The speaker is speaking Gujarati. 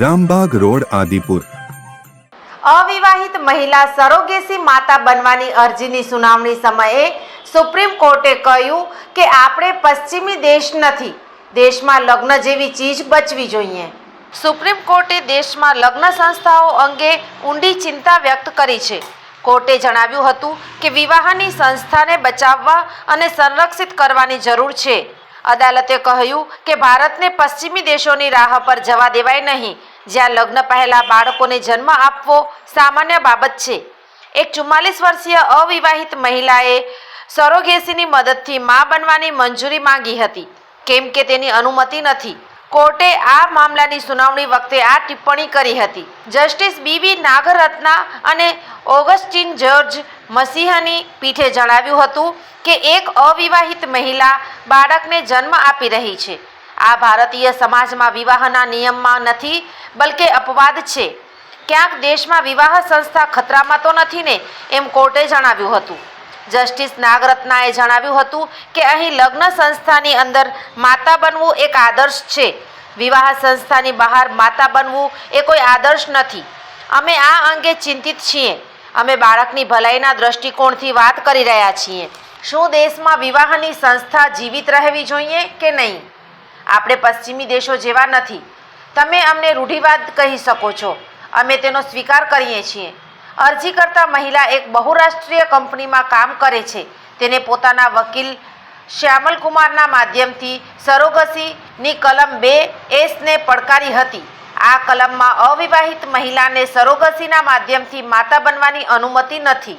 Rambag road, Adipur. અવિવાહિત મહિલા સરોગેસી માતા બનવાની અરજીની સુનાવણી સમયે સુપ્રીમ કોર્ટે કહ્યું કે આપણે પશ્ચિમી દેશ નથી, દેશમાં લગ્ન જેવી ચીજ બચવી જોઈએ. સુપ્રીમ કોર્ટે દેશમાં લગ્ન સંસ્થાઓ અંગે ઊંડી ચિંતા વ્યક્ત કરી છે. કોર્ટે જણાવ્યું હતું કે વિવાહની સંસ્થાને બચાવવા અને સંરક્ષિત કરવાની જરૂર છે. અદાલતે કહ્યું કે ભારતને પશ્ચિમી દેશોની રાહ પર જવા દેવાય નહીં. જ્યાં લગ્ન પહેલા બાળકોને જન્મ આપવો સામાન્ય બાબત છે. એક ચુમ્માલીસ વર્ષીય અવિવાહિત મહિલાએ સરોગેસીની મદદથી મા બનવાની મંજૂરી માંગી હતી. કેમ કે તેની અનુમતિ નથી. કોર્ટે આ મામલાની સુનાવણી વખતે આ ટિપ્પણી કરી હતી. જસ્ટિસ બીબી નાગરત્ના અને ઓગસ્ટિન જ્યોર્જ મસીહની પીઠે જણાવ્યું હતું કે એક અવિવાહિત મહિલા બાળકને જન્મ આપી રહી છે. આ ભારતીય સમાજમાં વિવાહના નિયમમાં નથી, બલકે અપવાદ છે. ક્યાંક દેશમાં વિવાહ સંસ્થા ખતરામાં તો નથી ને, એમ કોર્ટે જણાવ્યું હતું. જસ્ટિસ નાગરત્નાએ જણાવ્યું હતું કે અહીં લગ્ન સંસ્થાની અંદર માતા બનવું એક આદર્શ છે. વિવાહ સંસ્થાની બહાર માતા બનવું એ કોઈ આદર્શ નથી. અમે આ અંગે ચિંતિત છીએ. અમે બાળકની ભલાઈના દૃષ્ટિકોણથી વાત કરી રહ્યા છીએ. શું દેશમાં વિવાહની સંસ્થા જીવિત રહેવી જોઈએ કે નહીં? આપણે પશ્ચિમી દેશો જેવા નથી. તમે અમને રૂઢિવાદ કહી શકો છો. અમે તેનો સ્વીકાર કરીએ છીએ. અરજી કરતા મહિલા એક બહુરાષ્ટ્રીય કંપનીમાં કામ કરે છે. તેને પોતાના વકીલ શ્યામલ કુમારના માધ્યમથી સરોગસીની કલમ બે એસને પડકારી હતી. આ કલમમાં અવિવાહિત મહિલાને સરોગસીના માધ્યમથી માતા બનવાની અનુમતિ નથી.